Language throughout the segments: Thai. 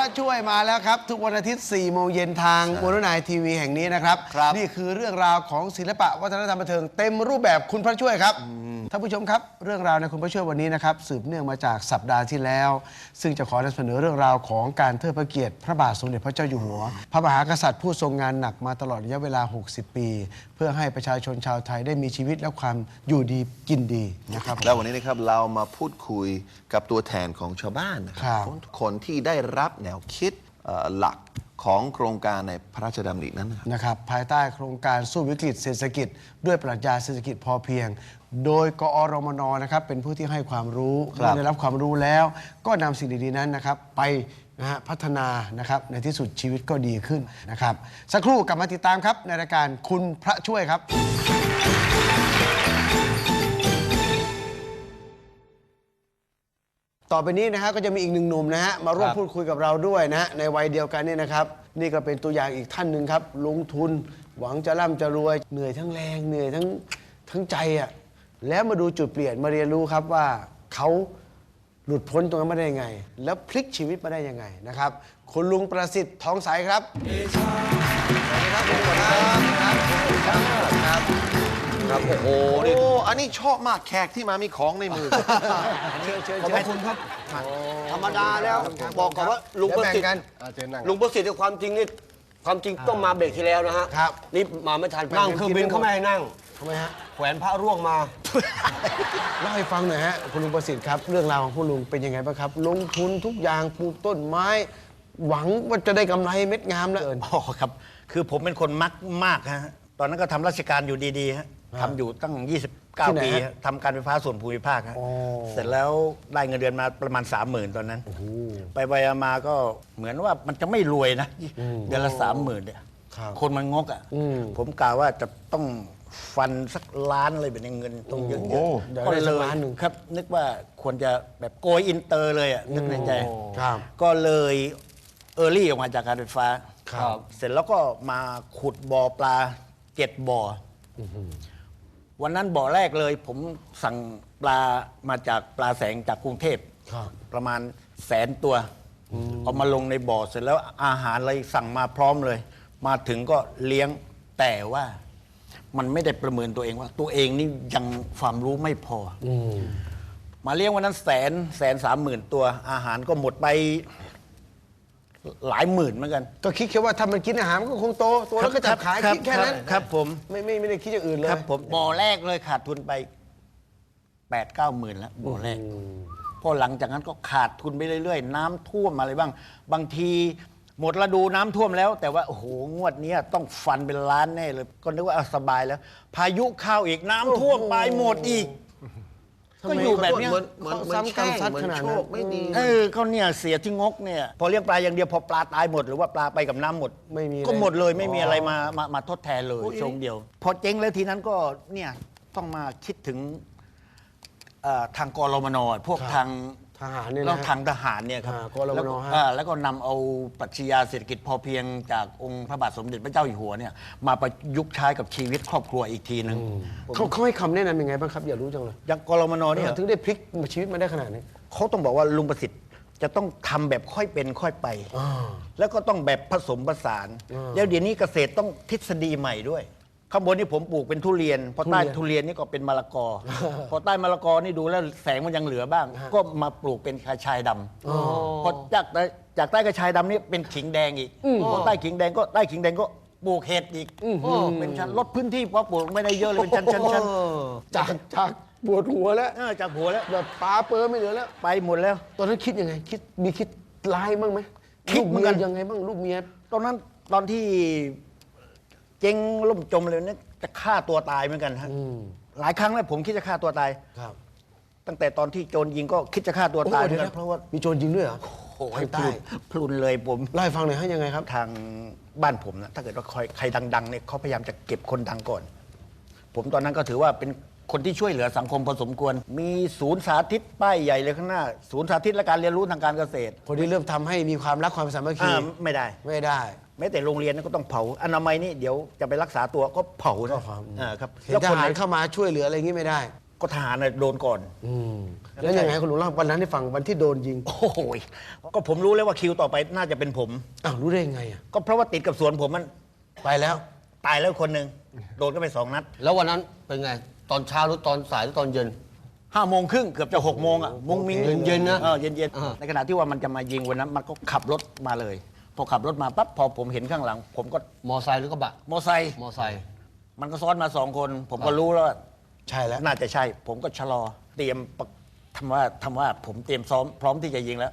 ระช่วยมาแล้วครับ ทุกวันอาทิตย์4โมงเย็นทางมรนายทีวีแห่งนี้นะครับครับ นี่คือเรื่องราวของศิลปะวัฒนธรรมบันเทิงเต็มรูปแบบคุณพระช่วยครับ ท่านผู้ชมครับเรื่องราวในคุณพระช่วยวันนี้นะครับสืบเนื่องมาจากสัปดาห์ที่แล้ว ซึ่งจะขอนำเสนอเรื่องราวของการเทิดพระเกียรติพระบาทสมเด็จพระเจ้าอยู่หัว พระมหากษัตริย์ผู้ทรงงานหนักมาตลอดระยะเวลา 60 ปี เพื่อให้ประชาชนชาวไทยได้มีชีวิตและความอยู่ดีกินดีนะครับ แล้ววันนี้นะครับเรามาพูดคุยกับตัวแทนของชาวบ้านนะคครัรับคนคนที่ได้รับแนวคิดเอ่อหลัก ของโครงการในพระราชดำรินั้นนะครับ นะครับภายใต้โครงการสู้วิกฤตเศรษฐกิจ ด้วยปรัชญาเศรษฐกิจพอเพียง โดยกอรมนนะครับเป็นผู้ที่ให้ความรู้ครับ เมื่อได้รับความรู้แล้ว ก็นำสิ่งดีๆนั้นนะครับไปนะฮะพัฒนานะครับในที่สุดชีวิตก็ดีขึ้นนะครับสักครู่กลับมาติดตามครับในรายการคุณพระช่วยครับ ต่อไปนี้นะฮะก็จะมีอีกหนึ่งหนุ่มนะฮะมาร่วมครับ พูดคุยกับเราด้วยนะฮะในวัยเดียวกันเนี่ยนะครับ นี่ก็เป็นตัวอย่างอีกท่านหนึ่งครับ ลงทุนหวังจะร่ำจะรวยเหนื่อยทั้งแรงเหนื่อยทั้งทั้งใจอะแล้วมาดูจุดเปลี่ยนมาเรียนรู้ครับว่าเขาหลุดพ้นตรงนั้นมาได้ยังไง แล้วพลิกชีวิตมาได้ยังไงนะครับคุณลุงประสิทธิ์ทองใสครับครับ โอ้โหนี่อันนี้ชอบมากแขกที่มามีของในมือ เชิญเชิญขอบเชิพญระคุณครับ ธรรมดาแล้วบอกก่อนว่าลุงประสิทธิ์เดี๋ยวแบ่งกันลุงประสิทธิ์เนี่ยความจริงนี่ความจริงต้องมาเบรกที่แล้วนะฮะครับนี่มาไม่ทันแบ่งกันนั่งเครื่องบินกินไม่หมดเขาไม่ให้นั่งทำไมฮะแขวนพระร่วงมาเล่าให้ฟังหน่อยฮะคุณลุงประสิทธิ์ครับ เรื่องราวของคุณลุงเป็นยังไงบ้างครับ ลงทุนทุกอย่างปลูกต้นไม้ หวังว่าจะได้กำไรเม็ดงามแล้วเอิญอ๋อครับ คือผมเป็นคนมักมากฮะตอนนั้นก็ทำราชการอยู่ดีๆฮะครับ ทำอยู่ตั้ง ที่ไหน29 ปีฮะฮะ ทำการไฟฟ้าส่วนภูมิภาคฮะอ๋อเสร็จแล้วได้เงินเดือนมาประมาณ 30,000 ตอนนั้นไปไปมาก็เหมือนว่ามันจะไม่รวยนะเดือนละ30,000เนี่ยครับคนมันงกอะอืม ผมกล่าวว่าจะต้องฟันสักล้านเลยเป็นเงินตรงเยโอ้อะเดี๋ยวๆก็ได้สัเลกยล้านหนึ่งครับ นึกว่าควรจะแบบโกยอินเตอร์เลยอะนึกในใจ ครับ ก็เลยเออร์ลี่ออกมาจากการไฟฟ้า ครับ เสร็จแล้วก็มาขุดบ่อปลาเจ็ดบ่ออ วันนั้นบ่อแรกเลย ผมสั่งปลามาจากปลาแสงจากกรุงเทพครับ ประมาณแสนตัว เอามาลงในบ่อเสร็จแล้วอาหารอะไรสั่งมาพร้อมเลย มาถึงก็เลี้ยงแต่ว่า มันไม่ได้ประเมินตัวเองว่า ตัวเองนี่ยังความรู้ไม่พออมาเลี้ยงวันนั้นแสนแสนสามหมื่นตัว อาหารก็หมดไป หลายหมื่นเหมือนกัน ก็คิดแค่ว่าถ้ามันกินอาหารมันก็คงโตโตแล้วก็จับขายรับคิดแค่นั้นรับครับผมไม่ไม่ไม่ได้คิดอย่างอื่นเลยครับผมบ่อแรกเลยขาดทุนไปแปดเก้าหมื่นแล้วบ่อแรกพอหลังจากนั้นก็ขาดทุนไปเรื่อยๆ น้ำท่วมอะไรบ้าง บางทีหมดฤดูน้ำท่วมแล้ว แต่ว่าโอ้โหงวดเนี้ยต้องฟันเป็นล้านแน่เลย ก็นึกว่าเอาสบายแล้ว พายุเข้าอีกน้ำท่วมไปหมดอีก ก็อยู่แบบเนี้ยเหมือนเหมือนเหมือนซ้ำกรรมซัดเหมือนขนาดโชนั้นคไม่ดีเออเขาเนี่ยเสียที่งกเนี่ยพอเลี้ยงปลาอย่างเดียวพอปลาตายหมดหรือว่าปลาไปกับน้ำหมด ไม่มีก็หมดเลยไม่มีอ๋อออะไรมามามาทดแทนเลยชงเดียว พอเจ๊งแล้วทีนั้นก็เนี่ยต้องมาคิดถึงเอ่อทางกรมนพวกครับทาง ทหารเนี่ยนะแล้วทางทหารเนี่ยครับอ่ากรมนแล้วก็ฮะ อ่าแล้วก็นำเอาปรัชญาเศรษฐกิจพอเพียงจากองค์พระบาทสมเด็จพระเจ้าอยู่หัวเนี่ยมาประยุกต์ใช้กับชีวิตครอบครัวอีกทีหนึ่งเขาเขาให้คำแนะนำยังไงบ้างครับ อย่ารู้จังเลยอย่างกรมนเนี่ย ถึงได้พลิกชีวิตมาได้ขนาดนี้ เขาต้องบอกว่าลุงประสิทธิ์จะต้องทำแบบค่อยเป็นค่อยไปอ่าแล้วก็ต้องแบบผสมผสานอ่าแล้วเดี๋ยวนี้เกษตรต้องทฤษฎีใหม่ด้วย ข้างบนนี่ผมปลูกเป็นทุเรียน พอใต้ทุเรียนทุเรียนนี่ก็เป็นมะละกอ พอใต้มะละกอนี่ดูแล้วแสงมันยังเหลือบ้าง ก็มาปลูกเป็นกระชายดำพอจากใต้จากใต้กระชายดำนี่เป็นขิงแดงอีกพอใต้ขิงแดงก็ใต้ขิงแดงก็ปลูกเห็ดอีกเป็นชั้นลดพื้นที่เพราะปลูกไม่ได้เยอะเลยเป็นชั้นชั้นชั้นจากจากปวดหัวแล้วเออจากหัวแล้วแบบปลาเปิมไม่เหลือแล้ว ไปหมดแล้ว ตอนนั้นคิดยังไงคิดมีคิดร้ายบ้างไหมคิดเหมือนกันลูเมียยังไงบ้างลูกเมียตอนนั้นตอนที่ เจ๊งล่มจมเลยเนี่ยจะฆ่าตัวตายเหมือนกันฮะหลายครั้งแล้วผมคิดจะฆ่าตัวตาย ครับตั้งแต่ตอนที่โจรยิงก็คิดจะฆ่าตัวโอ้ตายเดี๋ยวหมือนนะกันเพราะว่ามีโจรยิงด้วยเหรอโอ้ยทางพใต้ลุนพลุนเลยผม เล่าให้ฟังหน่อยฮะยังไงครับ ทางบ้านผมนะถ้าเกิดว่าใครใครดังๆเนี่ยเขาพยายามจะเก็บคนดังก่อน ผมตอนนั้นก็ถือว่าเป็นคนที่ช่วยเหลือสังคมพอสมควร มีศูนย์สาธิตป้ายใหญ่เลยข้างหน้า ศูนย์สาธิตและการเรียนรู้ทางการเกษตรคนที่เริ่มทำให้มีความรักความสามัคคีอ่าไม่ได้ ไม่ได้ แม้แต่โรงเรียนก็ต้องเผาอนามัยนี่เดี๋ยวจะไปรักษาตัวก็เผาก็นะเผาอ่าครับเห็นแล้วทคนไหหานรเข้ามาช่วยเหลืออะไรอย่างนี้ไม่ได้ ก็ทหารน่ะโดนก่อน อืมแล้วยังไงคุณลุงเล่าวันนั้นให้ฟังวันที่โดนยิงโอ้โหยก็ผมรู้แล้วว่าคิวต่อไปน่าจะเป็นผม อ้าวรู้ได้ยังไงอะก็เพราะว่าติดกับสวนผมมันไปแล้ว ตายแล้วคนหนึ่งโดนก็ไปสองนัดแล้ววันนั้นเป็นไง ตอนเช้าหรือตอนสายหรือตอนเย็น ห้าโมงครึ่งเกือบจะหกโมงอะมุงมิงเย็นๆนะเออเย็นเย็นๆอ่าในขณะที่ว่ามันจะมายิงวันนั้น มันก็ขับรถมาเลยพ อขับรถมาปั๊บพอผมเห็นข้างหลัง ผมก็มอไซค์หรือกระบะมอไซค์มอไซค์มันก็ซ้อนมาสองคน ผมก็รู้แล้วว่าใช่แล้ว น่าจะใช่ ผมก็ชะลอเตรียมปะทำว่าทำว่าผมเตรียมซ้อมพร้อมที่จะยิงแล้ว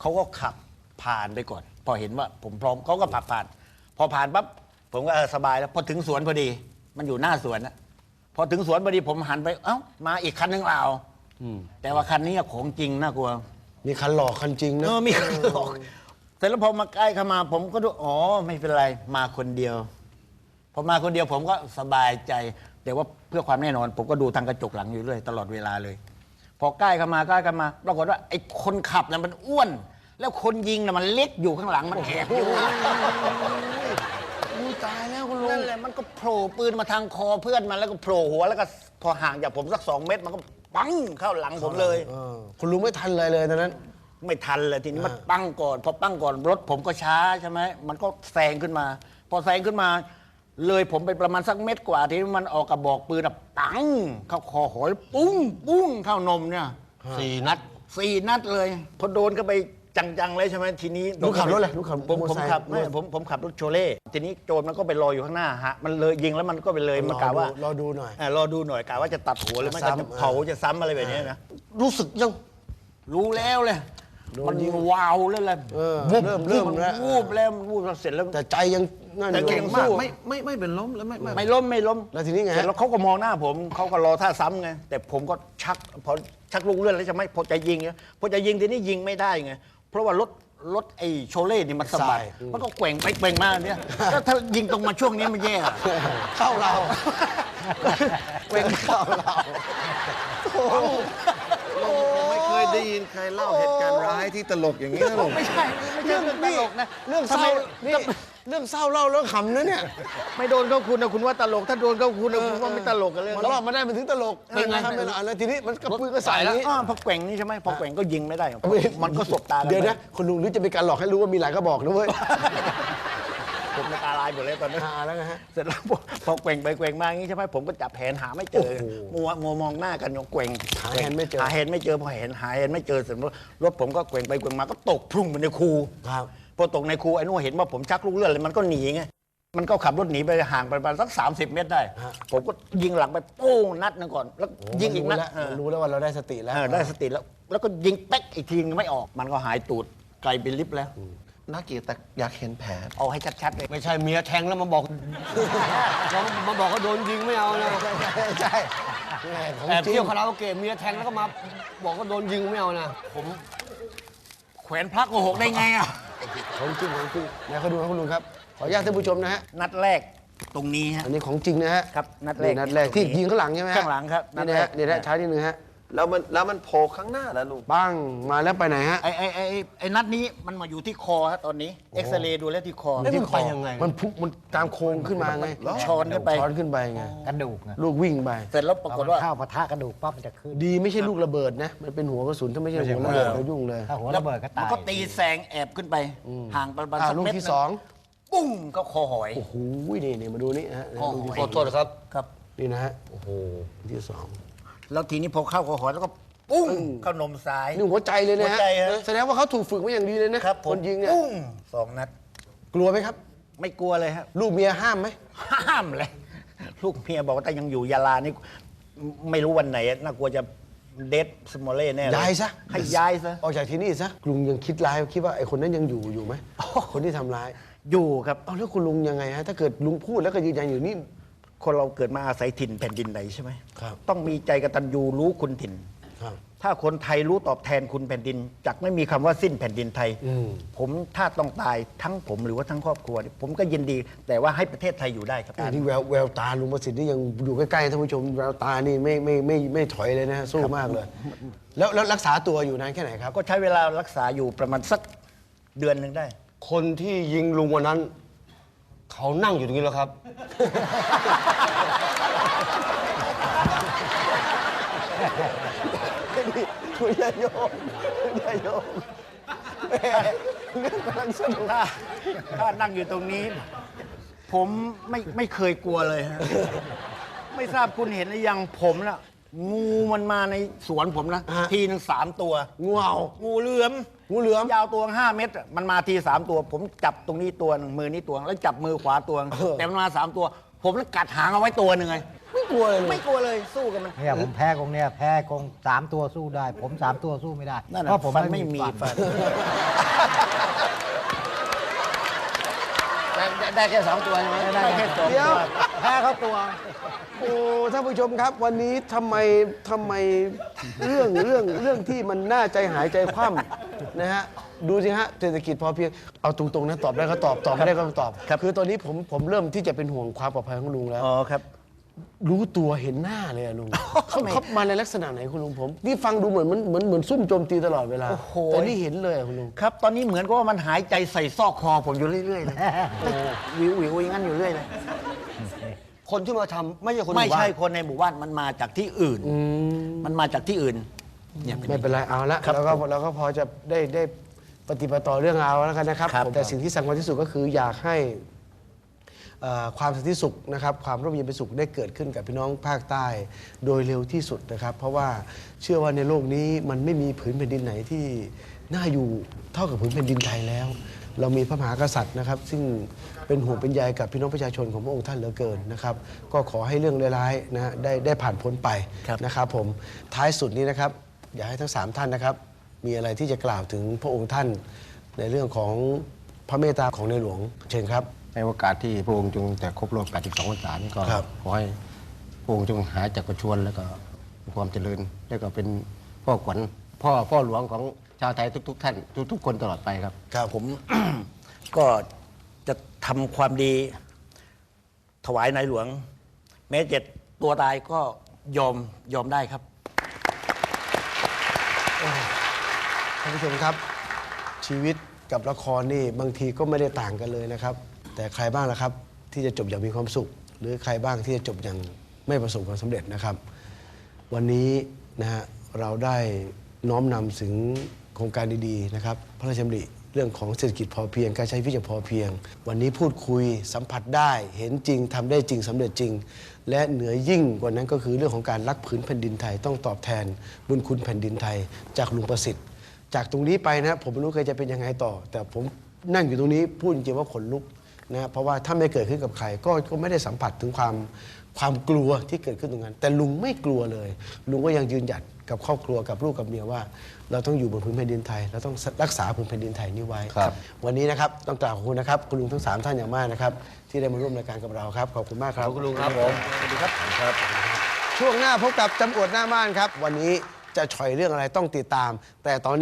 เขาก็ขับผ่านไปก่อน พอเห็นว่าผมพร้อมเขาก็ขับผ่าน พอผ่านปั๊บผมก็เออสบายแล้วพอถึงสวนพอดี มันอยู่หน้าสวนนะพอถึงสวนพอดีผมหันไปเอ้ามาอีกคันนึงเปล่าแต่ว่าคันนี้ของจริงน่ากลัว มีคันหลอกคันจริงนะเออมีคันหลอก เสร็จแล้วพอมาใกล้เข้ามา ผมก็ดูอ๋อไม่เป็นไรมาคนเดียวพอมาคนเดียวผมก็สบายใจ แต่ว่าเพื่อความแน่นอน ผมก็ดูทางกระจกหลังอยู่เรื่อยตลอดเวลาเลย พอใกล้เข้ามาใกล้เข้ามาปรากฏว่าไอ้คนขับน่ะมันอ้วน แล้วคนยิงน่ะมันเล็กอยู่ข้างหลังมันแอบอยู่อุ้ยตายแล้วคุณลุงนั่นแหละมันก็โผล่ปืนมาทางคอเพื่อนมันแล้วก็โผล่หัวแล้วก็พอห่างจากผมสักสองเมตรมันก็ปังเข้าหลังผมเลยเออคุณลุงไม่ทันอะไรเลยตอนนั้น ไม่ทันเลยทีนี้มันอ่าปั้งก่อนพอปั้งก่อนรถผมก็ช้าใช่ไหมมันก็แซงขึ้นมา พอแซงขึ้นมา เลยผมไปประมาณสักเม็ดกว่าทีนี้มันออกกระบอกปืนอะปังเข้าคอหอยปุ้งปุ้งเข้านมเนี่ยสี่นัดสี่นัดเลยพอโดนก็ไปจังๆเลยใช่ไหมทีนี้ลุงขับรถเลยลุงขับผมมอผมไซค์ขับไม่ผมผมขับรถโชเล่ทีนี้โจรมันก็ไปรออยู่ข้างหน้าฮะมันเลยยิงแล้วมันก็ไปเลยมันกะว่ารอดูหน่อยเรอดูหน่อยกะว่าจะตัดหัวหรือไม่ก็ซ้ำจะเผาจะซ้ำอะไรแบบนี้นะรู้สึกยังรู้แล้วเลยโดน มันยิงวาวแล้วแหละเออวูบเริ่มเริ่มนแล้ว วูบแล้วมันวูบแล้วเสร็จแล้วแต่ใจยังนั่นแต่อยู่เก่งมากสู้ไม่ไม่ไม่เป็นล้มแล้วไม่ไม่ไม่ล้มไม่ล้มแล้วทีนี้ไงฮะเสร็จแล้วเขาก็มองหน้าผมเขาก็รอท่าซ้ำไงแต่ผมก็ชักพอชักลูกเลื่อนแล้วจะไม่พอจะยิงไงพอจะยิงทีนี้ยิงไม่ได้ไงเพราะว่ารถรถไอ้โชเล่นี่มันสะบัดสายอืมมันก็แกว่งไปแกว่งมาเนี่ยแล้วถ้ายิงตรงมาช่วงนี้มันแย่อะเข้าเราแกว่งเข้าเรา ไม่เคยได้ยินใครเล่าเหตุการณ์ร้ายที่ตลกอย่างนี้นะลุงไม่ใช่ ไม่ใช่เรื่องตลกนะ เรื่องเศร้านี่เรื่องเศร้าเล่าแล้วขำนะเนี่ย ไม่โดนเข้าคุณนะคุณว่าตลก ถ้าโดนเข้าคุณนะคุณว่าไม่ตลกกันเลยมันรอดมาได้มันถึงตลกเป็นไงทำเป็นอะแล้วทีนี้มันก็ปืนก็ใส่อย่างนี้อ่าพอแกว่งนี่ใช่ไหมพอแกว่งก็ยิงไม่ได้เพราะมันก็สบตากัเดี๋ยวไปนะคุณลุงนึกจะเป็นการหลอกให้รู้ว่ามีหลายกระบอกนะเว้ย ผมในตาลายหมดเลยตอนนั้นอ่าแล้วไงฮะ เสร็จแล้วพอพอแกว่งไปแกว่งมาอย่างนี้ใช่ไหมผมก็จับแผนหาไม่เจอโอ้โหมัวมัวมองหน้ากันอยู่แกว่งหาแฮนด์ไม่เจอ หาแฮนด์ไม่เจอพอเห็นหาแฮนด์ไม่เจอเสร็จแล้วรถผมก็แกว่งไปแกว่งมาก็ตกพรุ่งไปในคูครับ พอตกในคูไอ้นู่นเห็นว่าผมชักลูกเลื่อนเลยมันก็หนีไงมันก็ขับรถหนีไปห่างไปประมาณสัก 30 เมตรได้ผมก็ยิงหลังไปโป้งนัดหนึงก่อน แล้วยิงอีกนัดแล้วเออรู้แล้วว่าเราได้สติแล้ว เออได้สติแล้ว แล้วก็ยิงเป๊กอีกทีนึงไม่ออก มันก็หายตูดไกลเป็นลิฟต์แล้ว น่าเกลียดแต่อยากเห็นแผลเอาให้ชัดๆเลย ไม่ใช่เมียแทงแล้วมาบอกมาบอกว่าโดนยิงไม่เอานะใช่แม่ของแอบจริงเที่ยวคาราโอเกะเมียแทงแล้วก็มาบอกว่าโดนยิงไม่เอานะผมแขวนพระโกหกได้ไงอะ ของจริงของจริงไหนเขาดูนะคุณลุงครับ ขออนุญาตท่านผู้ชมนะฮะ นัดแรกตรงนี้ฮะ อันนี้ของจริงนะฮะครับนัดแรกนัดแรกที่ยิงข้างหลังใช่ไหมฮะข้างหลังครับนันี่ดนะแรฮะกนี่นะช้านิดนึงฮะ แล้วมันแล้วมันโผล่ข้างหน้าแล้วลุงบ้างมาแล้วไปไหนฮะไอ้ไอ้ไอ้ไอ้นัดนี้มันมาอยู่ที่คอฮะตอนนี้เอ็กซเรย์ดูแล้วที่คอเอ๊ะมันไปยังไงมันพุ่งมันตามโค้งขึ้นมาไงช้อนขึ้นไปช้อนขึ้นไปไงกระดูกนะลูกวิ่งไปเสร็จแล้วปรากฏว่าเข้าปะทะกระดูกปั๊บมันจะขึ้นดีไม่ใช่ลูกระเบิดนะมันเป็นหัวกระสุนถ้าไม่ใช่หัวระเบิดเรายุ่งเลยถ้าหัวระเบิดก็มัตานยก็ตีแสงแอบขึ้นไป ห่างประมาณอ่าสักลูกเมตรที่หนึ่สองปุ้งก็คอหอยโอ้โหนี่นี่มาดูนี่ฮะโอ้โหลูกที่ขอโทษนะครับครับนี่นะฮะโอ้โหลูกที่สอง แล้วทีนี้พอเข้าคอหอยแล้วก็ปุ้งเข้านมซ้ายนี่หัวใจเลยนะหัฮะวใจฮะ แสดงว่าเขาถูกฝึกมาอย่างดีเลยนะครับผคมนยิงเนี่ยปุ้งสองนัด กลัวไหมครับ ไม่กลัวเลยครับ ลูกเมียห้ามไหม ห้ามเลย ลูกเมียบอกว่าถ้ายังอยู่ยาลานี่ไม่รู้วันไหนน่ากลัวจะเดทสมอลเล่แน่เลย้ายซะ ให้ย้ายซะ ออกจากที่นี่ซะลุงยังคิดร้ายคิดว่าไอ้คนนั้นยังอยู่อยู่ไหมคนที่ทำร้ายอยู่ครับ เอาแล้วคุณลุงยังไงฮะถ้าเกิดลุงพูดแล้วก็ยืนยันอยู่นี่ คนเราเกิดมาอาศัยถิ่นแผ่นดินไหนใช่ไหมครับ ต้องมีใจกตัญญูรู้คุณถิ่น ครับ ถ้าคนไทยรู้ตอบแทนคุณแผ่นดินจักไม่มีคำว่าสิ้นแผ่นดินไทย อืม ผมถ้าต้องตายทั้งผมหรือว่าทั้งครอบครัวผมก็ยินดีแต่ว่าให้ประเทศไทยอยู่ได้ครับอันนี้แววแววตาลุงประสิทธิ์นี่ยังอยู่ใกล้ๆท่านผู้ชมแววตานี่ไม่ไม่ไม่ไม่ถอยเลยนะฮะสู้มากเลย แล้วแล้วรักษาตัวอยู่นานแค่ไหนครับ ก็ใช้เวลารักษาอยู่ประมาณสักเดือนหนึ่งได้ คนที่ยิงลุงวันนั้น เขานั่งอยู่ตรงนี้แล้วครับ คุณยายโยมคุณยายโยมแหมเรื่องกำลังสนุกถ้าถ้านั่งอยู่ตรงนี้ ผมไม่ไม่เคยกลัวเลยฮะ ไม่ทราบคุณเห็นหรือยังผมน่ะ งูมันมาในสวนผมนะ ฮะ ทีหนึ่งสามตัว งูเห่างูเหลือมงูเหลือม ยาวตัวห้าเมตรอะมันมาทีสามตัว ผมจับตรงนี้ตัวหนึ่งมือนี้ตัวหนึ่งแล้วจับมือขวาตัวหนึ่งเออ แต่มันมาสามตัว ผมแล้วกัดหางเอาไว้ตัวหนึ่งไงไม่กลัวเลยไม่กลัวเลยสู้กับมัน เนี่ยผมแพ้กงเนี่ยแพ้กงสามตัวสู้ได้ ผมสามตัวสู้ไม่ได้นั่นเพน่ะราะผมฟันไม่มีฟัฟัน ได้ได้แค่สองตัวใช่ไหมได้แค่สองเดี๋ยวตัวแพ้เขาตัว โอ้ท่านผู้ชมครับ วันนี้ทำไมทำไมเรื่องเรื่องเรื่องที่มันน่าใจหายใจคว่ำนะฮะดูสิฮะเศรษฐกิจพอเพียงเอาตรงๆนะตอบได้ก็ตอบตอบไม่ได้ก็ไม่ตอบครับคือตอนนี้ผมผมเริ่มที่จะเป็นห่วงความปลอดภัยของลุงแล้วอ๋อครับ รู้ตัวเห็นหน้าเลยอะลุงเขาไม่เขามาในลักษณะไหนคุณลุงผม นี่ฟังดูเหมือนเหมือนเหมือนเหมือนซุ่มโจมตีตลอดเวลา โอ้โห แต่นี่เห็นเลยอะคุณลุง ครับ ตอนนี้เหมือนกับว่ามันหายใจใส่ซอกคอผมอยู่เรื่อยๆเลยวิววิวอย่างนั้นอยู่เรื่อยเลย คนที่มาทำไม่ใช่คนไม่หบ้านใช่คนในหมู่บ้านมันมาจากที่อื่น มันมาจากที่อื่น เนี่ยไม่เป็นไรเอาละครับแล้วก็เราก็พอจะได้ได้ปฏิบัติต่อเรื่องเอาแล้วกันนะครับ ครับ แต่สิ่งที่สำคัญที่สุดก็คืออยากให้เอ่อ ความสันติสุขนะครับความร่มเย็นเป็นสุขได้เกิดขึ้นกับพี่น้องภาคใต้ โดยเร็วที่สุดนะครับ เพราะว่าเชื่อว่าในโลกนี้มันไม่มีผืนแผ่นดินไหนที่น่าอยู่เท่ากับผืนแผ่นดินไทยแล้ว เรามีพระมหากษัตริย์นะครับ ซึ่งเป็นห่วงเป็นใยกับพี่น้องประชาชนของพระองค์ท่านเหลือเกินนะครับ ก็ขอให้เรื่องร้ายๆนะฮะได้ได้ผ่านพ้นไปครับนะครับผมท้ายสุดนี้นะครับ อยากให้ทั้งสามท่านนะครับ มีอะไรที่จะกล่าวถึงพระองค์ท่านในเรื่องของพระเมตตาของในหลวงเชิญครับ ในโอกาสที่พระองค์จงแต่ครบรอบ82พรรษานี่ก็ครับ ขอให้พระองค์จงหายจากประชวรแล้วก็มีความเจริญ แล้วก็เป็นพ่อขวัญพ่อพ่อหลวงของชาวไทยทุก ๆ ท่าน ทุก ๆ คนตลอดไปครับ ครับผม ก็จะทำความดี ถวายในหลวง แม้เจ็ดตัวตายก็ยอมยอมได้ครับ ท่านผู้ชมครับ ชีวิตกับละครนี่บางทีก็ไม่ได้ต่างกันเลยนะครับ แต่ใครบ้างล่ะครับ ที่จะจบอย่างมีความสุข หรือใครบ้างที่จะจบอย่างไม่ประสบความสำเร็จนะครับ วันนี้นะฮะเราได้น้อมนำถึงโครงการดีๆนะครับ พระราชดำริเรื่องของเศรษฐกิจพอเพียง การใช้วิตอย่างพอเพียง วันนี้พูดคุยสัมผัสได้เห็นจริงทำได้จริงสำเร็จจริง และเหนือยิ่งกว่านั้นก็คือเรื่องของการรักผืนแผ่นดินไทยต้องตอบแทน บุญคุณแผ่นดินไทย จากลุงประสิทธิ์ จากตรงนี้ไปนะผมไม่รู้เคยจะเป็นยังไงต่อ แต่ผมนั่งอยู่ตรงนี้พูดจริงว่าขนลุก นะเพราะว่าถ้าไม่เกิดขึ้นกับใครก็ก็ไม่ได้สัมผัสถึงความความกลัวที่เกิดขึ้นตรงนั้น แต่ลุงไม่กลัวเลย ลุงก็ยังยืนหยัดกับครอบครัวกับลูกกับเมียว่า เราต้องอยู่บนพื้นแผ่นดินไทย เราต้องรักษาพื้นแผ่นดินไทยนี้ไว้ครับ วันนี้นะครับต้องกล่าวขอบคุณนะครับคุณลุงทั้งสามท่านอย่างมากนะครับที่ได้มาร่วมรายการกับเราครับขอบคุณมากครับขอบคุณลุงครับผมสวัสดีครับช่วงหน้าพบกับจำอวดหน้าบ้านครับ วันนี้จะฉอยเรื่องอะไรต้องติดตาม แต่ตอน